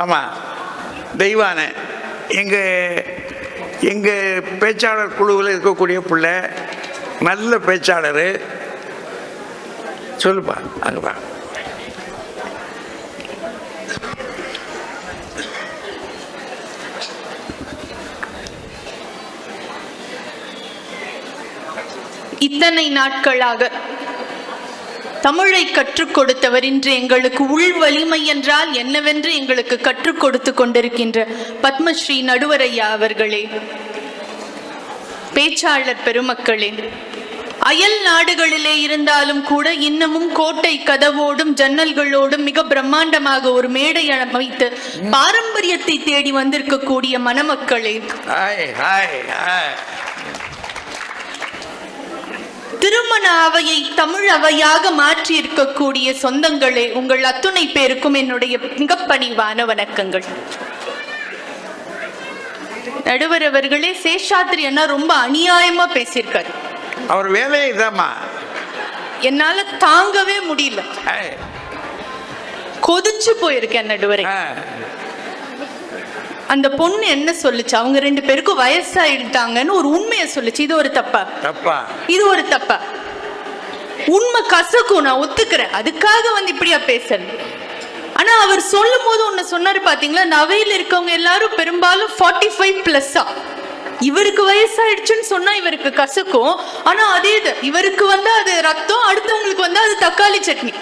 ஆமாம் தெய்வான. எங்கள் எங்கள் பேச்சாளர் குழுவில் இருக்கக்கூடிய பிள்ளை நல்ல பேச்சாளர். சொல்லுப்பா அங்கப்பா இத்தனை நாட்களாக தமிழை கற்றுக் கொடுத்தவர் இன்று எங்களுக்கு உள் வலிமை என்றால் என்னவென்று எங்களுக்கு கற்றுக் கொடுத்து கொண்டிருக்கின்ற பத்மஸ்ரீ நடுவரையா அவர்களே. பேச்சாளர் பெருமக்களே அயல் நாடுகளிலே இருந்தாலும் கூட இன்னமும் கோட்டை கதவோடும் ஜன்னல்களோடும் மிக பிரம்மாண்டமாக ஒரு மேடை அமைத்து பாரம்பரியத்தை தேடி வந்திருக்கக்கூடிய மணமக்களே. திருமண அவையை தமிழ் அவையாக மாற்றி இருக்கக்கூடிய சொந்தங்களே உங்கள் அத்துணை பேருக்கும் என்னுடைய மிக பணிவான வணக்கங்கள் நடுவர் அவர்களே சேஷாத்ரி அண்ணா ரொம்ப அநியாயமா பேசியிருக்காரு. அவர் வேலையை இதாம்மா என்னால தாங்கவே முடியல. கொதிச்சு போயிருக்கேன் நடுவரை. அந்த பொண்ணு என்ன சொல்லுச்சு? அவங்க ரெண்டு பேருக்கும் வயசாயிட்டாங்கன்னு ஒரு உண்மையை சொல்லுச்சு. இது ஒரு தப்பா? தப்பா? இது ஒரு தப்பா? உண்மை கசக்கும் நான் ஒத்துக்கிறேன். அதுக்காக வந்து இப்படியா பேசுறது ஆனா அவர் சொல்லும் போது ஒண்ணு சொன்னாரு பாத்தீங்களா? நவையில் இருக்கவங்க எல்லாரும் பெரும்பாலும் ஃபார்ட்டி ஃபைவ் பிளஸ்ஸா இவருக்கு வயசாயிடுச்சுன்னு சொன்னா இவருக்கு கசக்கும். ஆனா அதே இது இவருக்கு வந்து அது ரத்தம் அடுத்தவங்களுக்கு வந்து அது தக்காளி சட்னி.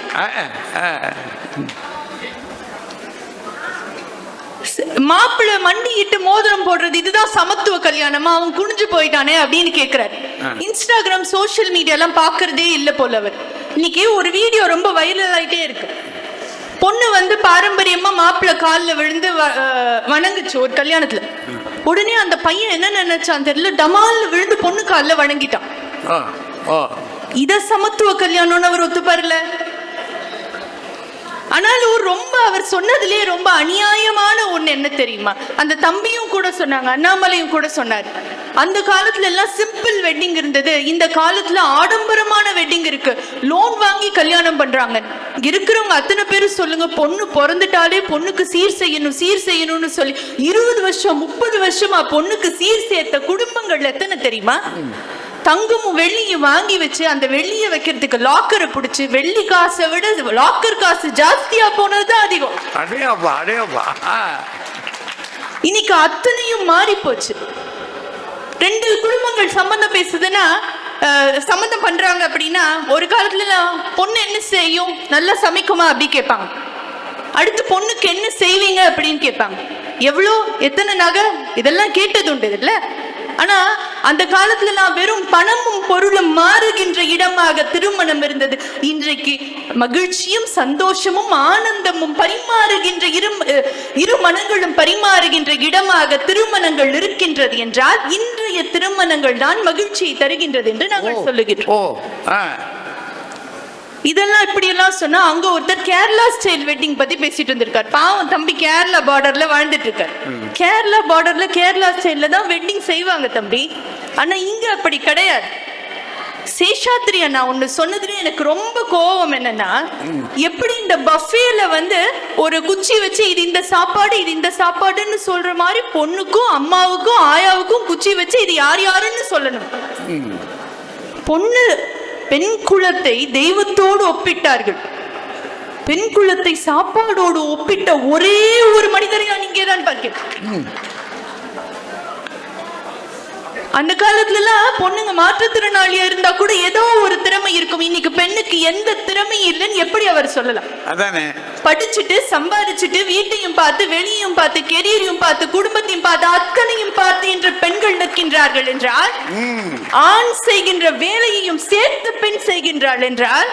மாப்பிள்ளை மண்டியிட்டு மோதிரம் போடுறது இதுதான் சமத்துவ கல்யாணமா? அவன் குனிஞ்சு போயிட்டானே அப்படின்னு கேக்குறாரு. இன்ஸ்டாகிராம் சோஷியல் மீடியா எல்லாம் பாக்குறதே இல்ல போல அவர். இன்னைக்கு ஒரு வீடியோ ரொம்ப வைரல் ஆயிட்டே இருக்கு. பொண்ணு வந்து பாரம்பரியமா மாப்பிள்ளை காலில் விழுந்து வணங்குச்சு ஒரு கல்யாணத்துல. உடனே அந்த பையன் என்ன நினைச்சான் தெரியல டமால்னு விழுந்து பொண்ணு காலில் வணங்கிட்டான். இத சமத்துவ கல்யாணம்னு அவர் ஒத்துப்பாருல? ஆனாலும் ரொம்ப அவர் சொன்னதுலேயே ரொம்ப அநியாயமான ஒன்று என்ன தெரியுமா? அந்த தம்பியும் கூட சொன்னாங்க அண்ணாமலையும் கூட சொன்னார். அந்த காலத்துல எல்லாம் சிம்பிள் வெட்டிங் இருந்தது. இந்த காலத்துல ஆடம்பரமான வெட்டிங் இருக்கு. லோன் வாங்கி கல்யாணம் பண்றாங்க. இருக்கிறவங்க அத்தனை பேரும் சொல்லுங்க பொண்ணு பிறந்துட்டாலே பொண்ணுக்கு சீர் செய்யணும் சீர் செய்யணும்னு சொல்லி இருபது வருஷம் முப்பது வருஷமா பொண்ணுக்கு சீர் சேர்த்த குடும்பங்கள் எத்தனை தெரியுமா? தங்கமும் வெள்ளியும் வாங்கி வச்சு அந்த வெள்ளியை வைக்கிறதுக்கு லாக்கரை பிடிச்சி வெள்ளி காசை விட லாக்கர் காசு ஜாஸ்தியா போனது அதிகம். அடையாப்பா அடையாப்பா இன்னைக்கு அத்தனையும் மாறி போச்சு ரெண்டு குடும்பங்கள் சம்பந்தம் பேசுதுன்னா சம்மந்தம் பண்றாங்க அப்படின்னா ஒரு காலத்துல பொண்ணு என்ன செய்யும்? நல்லா சமைக்குமா அப்படி கேட்பாங்க. அடுத்து பொண்ணுக்கு என்ன செய்வீங்க அப்படின்னு கேட்பாங்க. எவ்வளோ எத்தனை நகை? இதெல்லாம் கேட்டது உண்டு இல்ல ஆனா அந்த காலத்துல எல்லாம் வெறும் பணமும் பொருளும் மாறுகின்ற இடமாக திருமணம் இருந்தது. இன்றைக்கு மகிழ்ச்சியும் சந்தோஷமும் ஆனந்தமும் பரிமாறுகின்ற இரு இரு மனங்களும் பரிமாறுகின்ற இடமாக திருமணங்கள் இருக்கின்றது என்றால் இன்றைய திருமணங்கள் தான் மகிழ்ச்சியை தருகின்றது என்று நாங்கள் சொல்லுகிறோம் இதெல்லாம் இப்படி எல்லாம் சொன்னா அங்க ஒருத்தர் கேரளா ஸ்டைல் வெட்டிங் பத்தி பேசிட்டு இருந்திருக்கார் பாவம் தம்பி கேரளா பார்டர்ல வாழ்ந்துட்டு இருக்கார். கேரளா பார்டர்ல கேரளா ஸ்டைல்ல தான் வெட்டிங் செய்வாங்க தம்பி. ஆனா இங்க அப்படி கிடையாது. சேஷாத்ரி அண்ணா ஒண்ணு சொன்னதுல எனக்கு ரொம்ப கோபம் என்னன்னா எப்படி இந்த பஃபேல வந்து ஒரு குச்சி வச்சு இது இந்த சாப்பாடு இது இந்த சாப்பாடுன்னு சொல்ற மாதிரி பொண்ணுக்கும் அம்மாவுக்கும் ஆயாவுக்கும் குச்சி வச்சு இது யார் யாருன்னு சொல்லணும். பொண்ணு பெண் குலத்தை தெய்வத்தோடு ஒப்பிட்டார்கள். பெண் குலத்தை சாப்பாடோடு ஒப்பிட்ட ஒரே ஒரு மனிதரை நான் இங்கே தான் பார்க்கிறேன். அந்த காலத்துல எல்லாம் பொண்ணுங்க மாற்றுத்திறனாளியா இருந்தா கூட ஏதோ ஒரு திறமை இருக்கும். இன்னைக்கு பெண்ணுக்கு எந்த திறமை இல்லைன்னு எப்படி அவர் சொல்லலாம்? அதானே? படிச்சுட்டு சம்பாதிச்சுட்டு வீட்டையும் பார்த்து வெளியையும் பார்த்து கெரியரையும் பார்த்து குடும்பத்தையும் பார்த்து அத்தனையும் பார்த்து என்ற பெண்கள் நிற்கின்றார்கள் என்றால் ஆண் செய்கின்ற வேலையையும் சேர்த்து பெண் செய்கின்றாள் என்றால்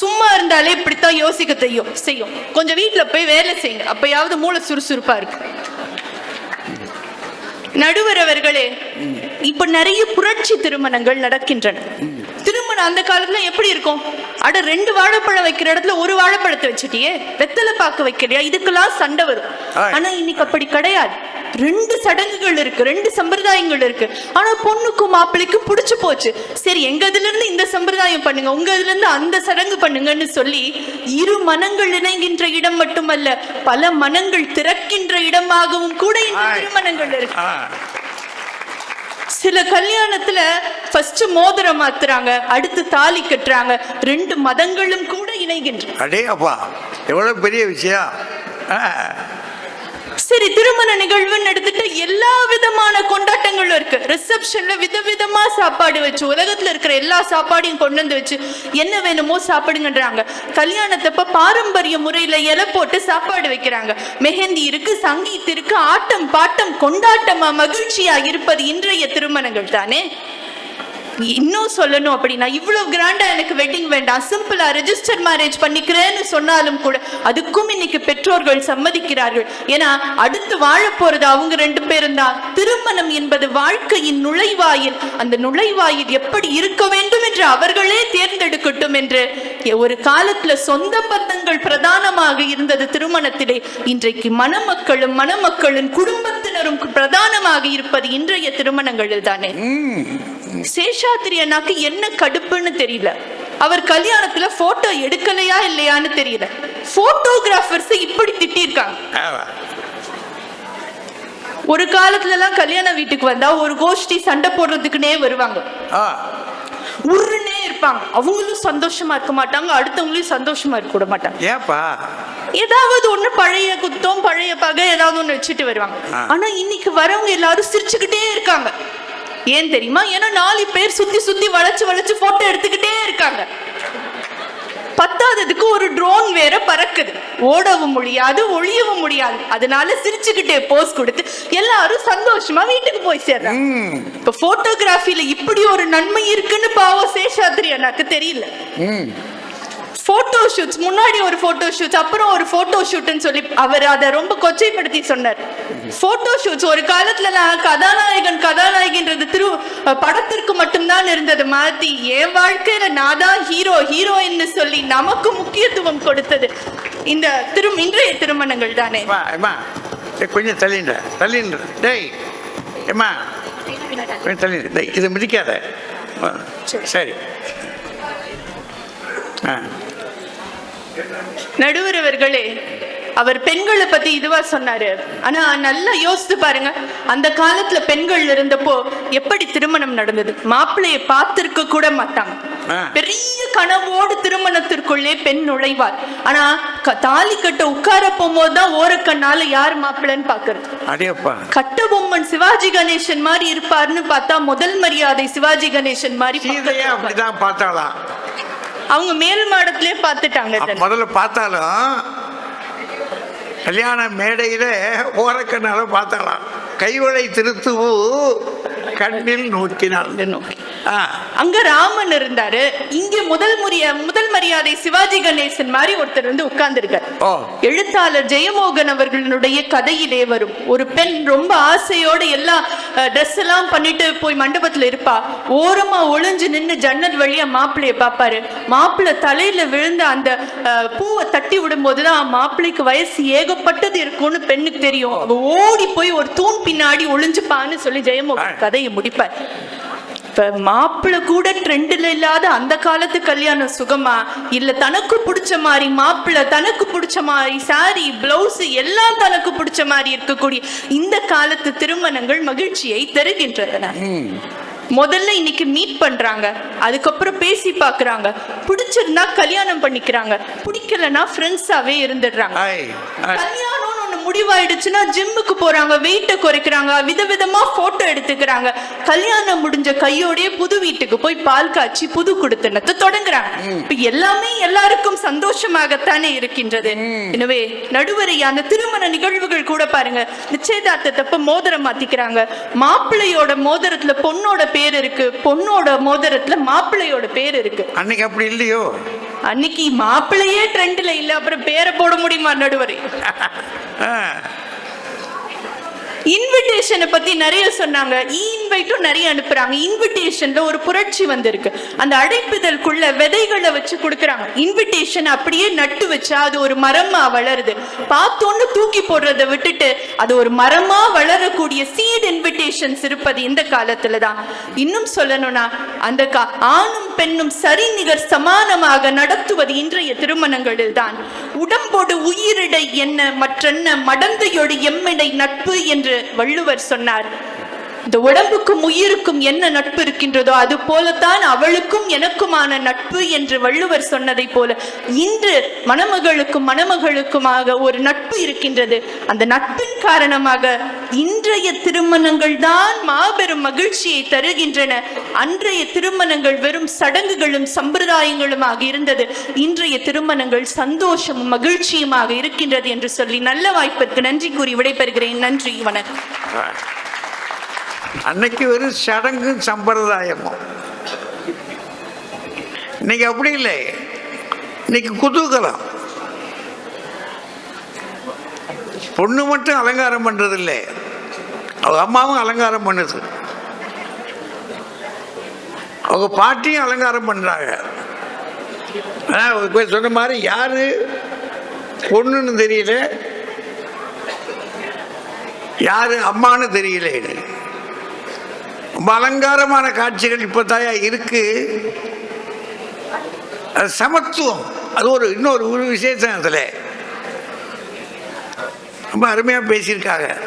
சும்மா இருந்தாலே இப்படித்தான் யோசிக்க தெரியும் செய்யும். கொஞ்சம் வீட்டுல போய் வேலை செய்யுங்க. அப்பயாவது மூளை சுறுசுறுப்பா இருக்கு. நடுவர் அவர்களே இப்ப நிறைய புரட்சி திருமணங்கள் நடக்கின்றன. திருமணம் அந்த காலத்துல எப்படி இருக்கும்? அட ரெண்டு வாழைப்பழம் வைக்கிற இடத்துல ஒரு வாழைப்பழத்தை வச்சுட்டியே? வெத்தலை பாக்கு வைக்கிறியா? இதுக்கெல்லாம் சண்டை வரும். ஆனா இன்னைக்கு அப்படி கிடையாது. ரெண்டு சடங்குகள் இருக்கு ரெண்டு சம்பிரதாயங்கள் இருக்கு. ஆனா பொண்ணுக்கும் மாப்பிள்ளைக்கும் பிடிச்சு போச்சு. சரி எங்க இதுல இருந்து இந்த சம்பிரதாயம் பண்ணுங்க உங்க இதுல இருந்து அந்த சடங்கு பண்ணுங்கன்னு சொல்லி இரு மனங்கள் இணைகின்ற இடம் மட்டுமல்ல பல மனங்கள் திறக்கின்ற இடமாகவும் கூட இந்த. திருமணங்கள் இருக்கு. சில கல்யாணத்துல ஃபர்ஸ்ட் மோதிரம் மாத்துறாங்க அடுத்து தாலி கட்டுறாங்க. ரெண்டு மதங்களும் கூட இணைகின்றன. அடே அப்பா எவ்வளோ பெரிய விஷயம். சரி திருமண நிகழ்வுன்னு எடுத்துட்டு எல்லா ரிசப்ஷன்ல விதவிதமா சாப்பாடு வச்சு உலகத்துல இருக்கிற எல்லா சாப்பாடையும் கொண்டு வந்து வச்சு என்ன வேணுமோ சாப்பிடுங்கன்றாங்க. கல்யாணத்தப்ப பாரம்பரிய முறையில இலை போட்டு சாப்பாடு வைக்கிறாங்க. மெஹந்தி இருக்கு சங்கீத் இருக்கு ஆட்டம் பாட்டம் கொண்டாட்டமா மகிழ்ச்சியா இருப்பது இன்றைய திருமணங்கள் தானே? இன்னும் சொல்லணும் அப்படின்னா இவ்வளவு கிராண்டா எனக்கு வெட்டிங் வேண்டாம். சிம்பிளா ரெஜிஸ்டர் மேரேஜ் பண்ணிக்கிறேன்னு சொன்னாலும் கூட அதுக்கும் இன்னைக்கு பெற்றோர்கள் சம்மதிக்கிறார்கள். ஏன்னா அடுத்து வாழ போறது அவங்க ரெண்டு பேரும் தான். திருமணம் என்பது வாழ்க்கையின் நுழைவாயில். அந்த நுழைவாயில் எப்படி இருக்க வேண்டும் என்று அவர்களே தேர்ந்தெடுக்கட்டும் என்று ஒரு காலத்துல சொந்த பந்தங்கள் பிரதானமாக இருந்தது திருமணத்திலே. இன்றைக்கு மணமக்களும் மணமக்களின் குடும்பத்தினரும் பிரதானமாக இருப்பது இன்றைய திருமணங்களில் தானே. சேஷாத்திரி அண்ணாக்கு என்ன கடுப்புன்னு தெரியல. அவர் கல்யாணத்துல போட்டோ எடுக்கலையா இல்லையான்னு தெரியல. போட்டோகிராஃபர்ஸ் இப்படி திட்டிருக்காங்க. ஒரு காலத்துல எல்லாம் கல்யாண வீட்டுக்கு வந்தா ஒரு கோஷ்டி சண்டை போடுறதுக்குனே வருவாங்க. உருன்னே இருப்பாங்க. அவங்களும் சந்தோஷமா இருக்க மாட்டாங்க அடுத்தவங்களையும் சந்தோஷமா இருக்க விட மாட்டாங்க. ஏப்பா? ஏதாவது ஒண்ணு பழைய குத்தம் பழைய பகை ஏதாவது ஒண்ணு வச்சுட்டு வருவாங்க. ஆனா இன்னைக்கு வரவங்க எல்லாரும் சிரிச்சுக்கிட்டே இருக்காங்க. ஏன் தெரியுமா? ஏன்னா நாலு பேர் சுத்தி சுத்தி வளைச்சு வளைச்சு போட்டோ எடுத்துக்கிட்டே இருக்காங்க. பத்தாததுக்கு ஒரு ட்ரோன் வேற பறக்குது. ஓடவும் முடியாது ஒளியவும் முடியாது. அதனால சிரிச்சுக்கிட்டே போஸ் கொடுத்து எல்லாரும் சந்தோஷமா வீட்டுக்கு போய் சேர்றாங்க. இப்ப போட்டோகிராஃபில இப்படி ஒரு நன்மை இருக்குன்னு பாவம் சேஷாத்ரி அண்ணாக்கு தெரியல. போட்டோ ஷூட்ஸ் முன்னாடி ஒரு போட்டோ ஷூட்ஸ் அப்புறம் ஒரு போட்டோ ஷூட்னு சொல்லி அவர் அதை ரொம்ப கொச்சைப்படுத்தி சொன்னார். போட்டோ ஷூட்ஸ் ஒரு காலத்துல கதாநாயகன் கதாநாயகின்றது திரு படத்திற்கு மட்டும்தான் இருந்தது. மாத்தி என் வாழ்க்கையில நான் தான் ஹீரோ ஹீரோயின்னு சொல்லி நமக்கு முக்கியத்துவம் கொடுத்தது. இந்த திரு இன்றைய திருமணங்கள் தானே? கொஞ்சம் தள்ளின்ற தள்ளின்ற டேய் ஏம்மா கொஞ்சம் தள்ளி டேய் இதை மிதிக்காத. சரி. நடுவர் அவர்களே அவர் பெண்களை பத்தி இதுவா சொன்னாரு. ஆனா நல்லா யோசித்து பாருங்க. அந்த காலத்துல பெண்கள் இருந்தப்போ எப்படி திருமணம் நடந்தது? மாப்பிள்ளைய பார்த்திருக்க கூட மாட்டாங்க. பெரிய கனவோடு திருமணத்திற்குள்ளே பெண் நுழைவார் ஆனா தாலி கட்ட உட்கார போகும்போது தான் ஓரக்கண்ணால யார் மாப்பிள்ளைன்னு பாக்குறது அடேப்பா. கட்டபொம்மன் சிவாஜி கணேசன் மாதிரி இருப்பாருன்னு பார்த்தா முதல் மரியாதை சிவாஜி கணேசன் மாதிரி. அப்படிதான் பார்த்தாலாம் அவங்க மேல் மாடத்திலே பார்த்துட்டாங்க. முதல்ல பார்த்தாலும் கல்யாண மேடையில் ஓரக்கண்ணால் பார்த்தாலாம் கைவளை திருத்துவு கண்ணில் நோக்கினாள். நோக்கி. அங்க ராமன் இருந்தாரு. இங்க முதல் முறைய முதல் மரியாதை சிவாஜி கணேசன் மாதிரி ஒருத்தர் வந்து உட்கார்ந்திருக்காரு. எழுத்தாளர் ஜெயமோகன் அவர்களுடைய கதையிலே வரும். ஒரு பெண் ரொம்ப ஆசையோட எல்லா ட்ரெஸ் எல்லாம் பண்ணிட்டு போய் மண்டபத்துல இருப்பா. ஓரமா ஒளிஞ்சு நின்னு ஜன்னல் வழியா மாப்பிள்ளைய பாப்பாரு மாப்பிள்ளை தலையில விழுந்த அந்த பூவை தட்டி விடும்போதுதான் மாப்பிள்ளைக்கு வயசு ஏகப்பட்டது இருக்கும்னு பெண்ணுக்கு தெரியும். ஓடி போய் ஒரு தூண் பின்னாடி ஒளிஞ்சுப்பான்னு சொல்லி ஜெயமோகன் கதையை முடிப்பார். இப்ப மாப்பிள்ளை கூட ட்ரெண்ட்ல இல்லாத அந்த காலத்து கல்யாணம் சுகமா? இல்ல தனக்கு பிடிச்ச மாதிரி மாப்பிள்ளை தனக்கு பிடிச்ச மாதிரி சாரி பிளவுஸ் எல்லாம் தனக்கு பிடிச்ச மாதிரி இருக்கக்கூடிய இந்த காலத்து திருமணங்கள் மகிழ்ச்சியை தருகின்றன. முதல்ல இன்னைக்கு மீட் பண்றாங்க. அதுக்கப்புறம் பேசி பார்க்கறாங்க பிடிச்சிருந்தா கல்யாணம் பண்ணிக்கிறாங்க. பிடிக்கலன்னா ஃப்ரெண்ட்ஸாவே இருந்துடுறாங்க. முடிவாயிடுச்சுன்னா ஜிம்முக்கு போறாங்க வெயிட்டை குறைக்கிறாங்க விதவிதமா போட்டோ எடுத்துக்கிறாங்க. கல்யாணம் முடிஞ்ச கையோடயே புது வீட்டுக்கு போய் பால் காய்ச்சி புது குடுத்தனத்தை தொடங்குறாங்க. இப்ப எல்லாமே எல்லாருக்கும் சந்தோஷமாகத்தானே இருக்கின்றது. எனவே நடுவரை அந்த திருமண நிகழ்வுகள் கூட பாருங்க. நிச்சயதார்த்தத்தப்ப மோதிரம் மாத்திக்கிறாங்க. மாப்பிள்ளையோட மோதிரத்துல பொண்ணோட பேர் இருக்கு. பொண்ணோட மோதிரத்துல மாப்பிள்ளையோட பேர் இருக்கு. அன்னைக்கு அப்படி இல்லையோ? அன்னைக்கு மாப்பிள்ளையே ட்ரெண்ட்ல இல்ல அப்புறம் பேரை போட முடியுமா நடுவரை? ஆ. இன்விடேஷனை பத்தி நிறைய சொன்னாங்க. இன்வைட்டும் நிறைய அனுப்புறாங்க. இன்விடேஷன்ல ஒரு புரட்சி வந்திருக்கு. அந்த அழைப்புதலுக்குள்ள விதைகளை வச்சு கொடுக்குறாங்க. இன்விடேஷன் அப்படியே நட்டு வச்சா அது ஒரு மரமா வளருது. பார்த்தோன்னு தூக்கி போடுறதை விட்டுட்டு அது ஒரு மரமா வளரக்கூடிய சீட் இன்விடேஷன்ஸ் இருப்பது இந்த காலத்துல தான். இன்னும் சொல்லணும்னா அந்த கா ஆணும் பெண்ணும் சரி நிகர் சமானமாக நடத்துவது இன்றைய திருமணங்களில் தான். உடம்போடு உயிரிடை என்ன மற்றென்ன மடந்தையோடு எம்மிடை நட்பு என்று வள்ளுவர் சொன்னார். இந்த உடம்புக்கும் உயிருக்கும் என்ன நட்பு இருக்கின்றதோ அது போலத்தான் அவளுக்கும் எனக்குமான நட்பு என்று வள்ளுவர் சொன்னதை போல இன்று மணமகளுக்கும் மணமகளுக்குமாக ஒரு நட்பு இருக்கின்றது. அந்த நட்பின் காரணமாக இன்றைய திருமணங்கள் தான் மாபெரும் மகிழ்ச்சியை தருகின்றன. அன்றைய திருமணங்கள் வெறும் சடங்குகளும் சம்பிரதாயங்களுமாக இருந்தது. இன்றைய திருமணங்கள் சந்தோஷமும் மகிழ்ச்சியுமாக இருக்கின்றது என்று சொல்லி நல்ல வாய்ப்பிற்கு நன்றி கூறி விடைபெறுகிறேன். நன்றி வணக்கம். அன்னைக்கு வெறும் சடங்கும் சம்பிரதாயமும் இன்னைக்கு அப்படி இல்லை. இன்னைக்கு குதூகலம். பொண்ணு மட்டும் அலங்காரம் பண்றது இல்லை அவங்க அம்மாவும் அலங்காரம் பண்ணுது. அவங்க பாட்டியும் அலங்காரம் பண்றாங்க. ஆனால் போய் சொன்ன மாதிரி யாரு? பொண்ணுன்னு தெரியல. யாரு? அம்மான்னு தெரியல அலங்காரமான காட்சிகள் இப்போ தாயா இருக்கு. அது சமத்துவம். அது ஒரு இன்னொரு ஒரு விசேஷம் அதில். ரொம்ப அருமையாக பேசியிருக்காங்க.